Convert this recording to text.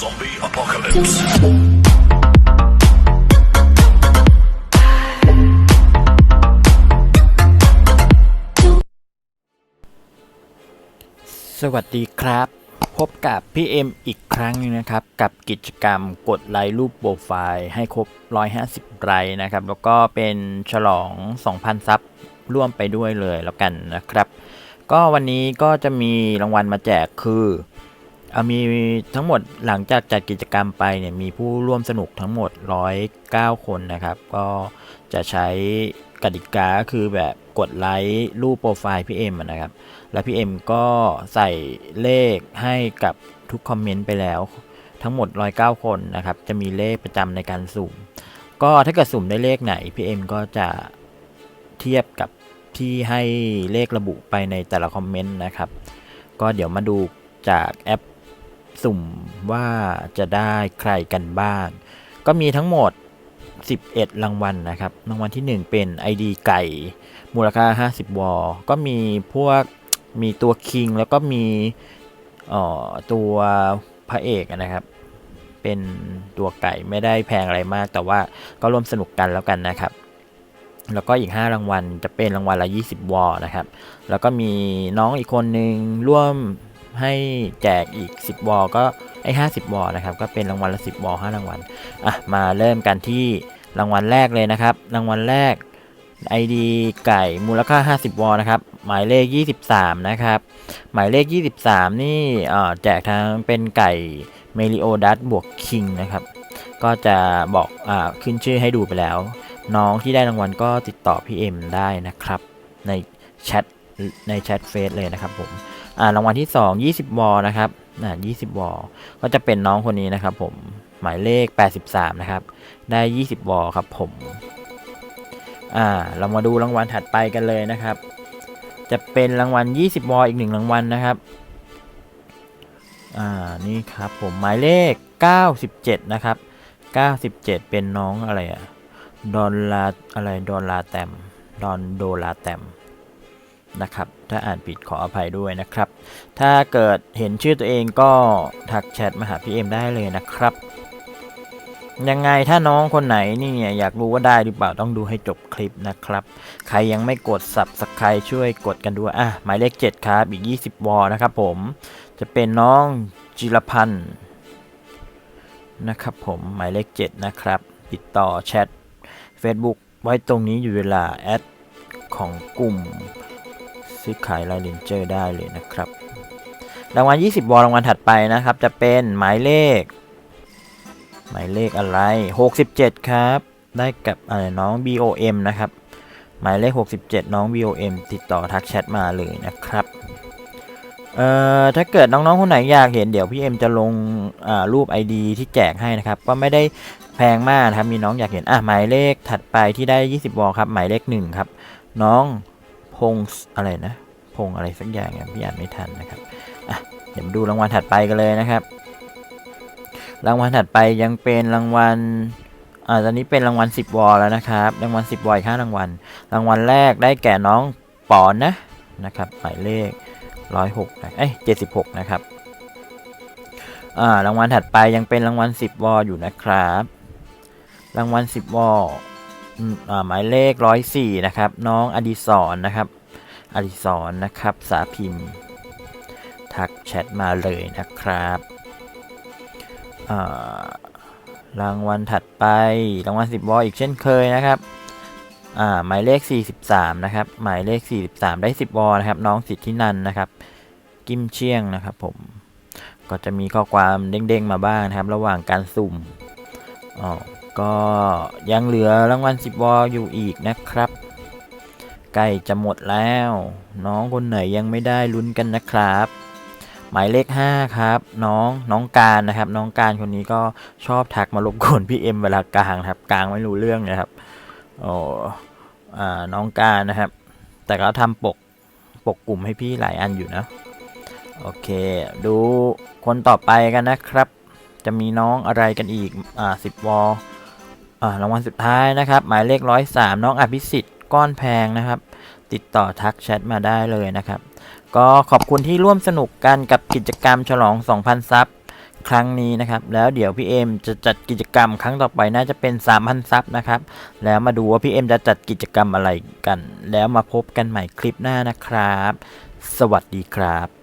Zombie apocalypse. สวัสดีครับ พบกับพี่เอ็มอีกครั้งหนึงนะครับ กับกิจกรรมกดไลค์รูปโปรไฟล์ให้ครบ 150 ไลค์นะครับ แล้วก็เป็นฉลอง 2,000 ซับร่วมไปด้วยเลยแล้วกันนะครับ ก็วันนี้ก็จะมีรางวัลมาแจกคือ มีทั้งหมดหลังจากจัดกิจกรรมไปเนี่ยมีผู้ร่วมสนุกทั้งหมด 109 คนนะครับ ก็จะใช้กติกาคือแบบกดไลค์รูปโปรไฟล์พี่เอ็มนะครับ แล้วพี่เอ็มก็ใส่เลขให้กับทุกคอมเมนต์ไปแล้ว ทั้งหมด 109 คนนะครับ จะมีเลขประจำในการสุ่ม ก็ถ้าเกิดสุ่มได้เลขไหนพี่เอ็มก็จะเทียบกับที่ให้เลขระบุไปในแต่ละคอมเมนต์นะครับ ก็เดี๋ยวมาดูจากแอป สุ่มว่าจะได้ใครกันบ้าง ก็มีทั้งหมด 11 รางวัลนะครับ รางวัลที่ 1 เป็น ID ไก่ มูลค่า 50 วอลก็มีพวกมีตัวคิงแล้วก็มีออตัวพระเอกนะครับ เป็นตัวไก่ไม่ได้แพงอะไรมาก แต่ว่าก็ร่วมสนุกกันแล้วกันนะครับ แล้วก็อีก 5 รางวัลจะเป็นรางวัลละ 20 วอลนะครับ แล้วก็มีน้องอีกคนนึงร่วม ให้แจกอีก 10 วอลก็ไอ้50 วอลนะครับ ก็เป็นรางวัลละ 10 วอล5รางวัล อะ มาเริ่มกันที่รางวัลแรกเลยนะครับ รางวัลแรก ID ไก่มูลค่า 50 วอลนะครับ หมายเลข 23 นะครับ หมายเลข 23 นี่อ่อแจกทั้งเป็นไก่เมลิโอดัสบวกคิงนะครับ ก็จะบอกอ่าขึ้นชื่อให้ดูไปแล้ว น้องที่ได้รางวัลก็ติดต่อพี่เอ็มได้นะครับ ในแชทในแชทเฟซเลยนะครับผม รางวัลที่ 2 20 วอลนะครับอ่า20 วอลก็จะเป็นน้องคนนี้นะครับผม หมายเลข 83 นะครับ ได้ 20 วอลครับผม อ่า เรามาดูรางวัลถัดไปกันเลยนะครับ จะเป็นรางวัล 20 วอลอีกหนึ่งรางวัลนะครับ อ่า นี่ครับผมหมายเลข 97 นะครับ 97 เป็นน้องอะไรอะดอนลาอะไรดอนลาแตมดอนโดลาแตม นะครับ ถ้าอ่านผิดขออภัยด้วยนะครับ ถ้าเกิดเห็นชื่อตัวเองก็ทักแชทมาหาพี่เอ็มได้เลยนะครับ ยังไงถ้าน้องคนไหนนี่เนี่ยอยากรู้ว่าได้หรือเปล่าต้องดูให้จบคลิปนะครับ ใครยังไม่กด subscribe ช่วยกดกันด้วยอะหมายเลข 7 ครับ อีก 20 วอลนะครับผม จะเป็นน้องจิรพันธ์นะครับผมหมายเลข 7 นะครับ ติดต่อแชท Facebook ไว้ตรงนี้อยู่เวลาแอดของกลุ่ม ซื้อขายลายเลนเจอร์ได้เลยนะครับ รางวัล 20วอลรางวัลถัดไปนะครับ จะเป็นหมายเลข หมายเลขอะไร 67 ครับ ได้กับอะไรน้อง BOM นะครับ หมายเลข 67 น้อง BOM ติดต่อทักแชทมาเลยนะครับเอ่อถ้าเกิดน้องๆคนไหนอยากเห็นเดี๋ยวพี่เอ็มจะลงอ่ารูป ID ที่แจกให้นะครับ ก็ไม่ได้แพงมากนะครับ มีน้องอยากเห็นอะหมายเลขถัดไปที่ได้ 20วอลครับ หมายเลข1ครับ น้อง งอะไรนะพงอะไรสักอย่างอะพี่อ่านไม่ทันนะครับอะเดี๋ยวมาดูรางวัลถัดไปกันเลยนะครับ รางวัลถัดไปยังเป็นรางวัลอ่าตอนนี้เป็นรางวัล 10 วอลแล้วนะครับ รางวัล 10 วอลอีก5รางวัล รางวัลแรกได้แก่น้องปอนนะนะครับหมายเลข 106นะเอ้ย76 นะครับอ่ารางวัลถัดไปยังเป็นรางวัล 10 วอลอยู่นะครับ รางวัล 10 วอล หมายเลข104นะครับ น้องอดิศรนะครับ อดิศรนะครับ สาพิมพ์ ทักแชทมาเลยนะครับรางวัลถัดไปรางวัล10วอลอีกเช่นเคยนะครับหมายเลข 43 นะครับ หมายเลข 43 ได้ 10วอลนะครับ น้องสิทธินันนะครับ กิมเชียงนะครับ ผม ก็จะมีข้อความเด้งๆมาบ้างนะครับ ระหว่างการสุ่มอ๋อ ก็ยังเหลือรางวัล 10 วอลอยู่อีกนะครับ ใกล้จะหมดแล้ว น้องคนไหนยังไม่ได้ลุ้นกันนะครับ หมายเลข 5 ครับ น้องน้องการนะครับ น้องการคนนี้ก็ชอบทักมารบกวนพี่เอ็มเวลากลางครับกลางไม่รู้เรื่องนะครับโอ้อ่าน้องการนะครับ แต่ก็ทำปกปกกลุ่มให้พี่หลายอันอยู่นะ โอเค ดูคนต่อไปกันนะครับ จะมีน้องอะไรกันอีก อ่าสิบวอล รางวัลสุดท้ายนะครับ หมายเลขร้อยสามน้องอภิสิทธิ์ก้อนแพงนะครับ ติดต่อทักแชทมาได้เลยนะครับ ก็ขอบคุณที่ร่วมสนุกกันกับกิจกรรมฉลอง 2,000 ซับครั้งนี้นะครับ แล้วเดี๋ยวพี่เอ็มจะจัดกิจกรรมครั้งต่อไปน่าจะเป็น 3,000 ซับนะครับ แล้วมาดูว่าพี่เอ็มจะจัดกิจกรรมอะไรกัน แล้วมาพบกันใหม่คลิปหน้านะครับ สวัสดีครับ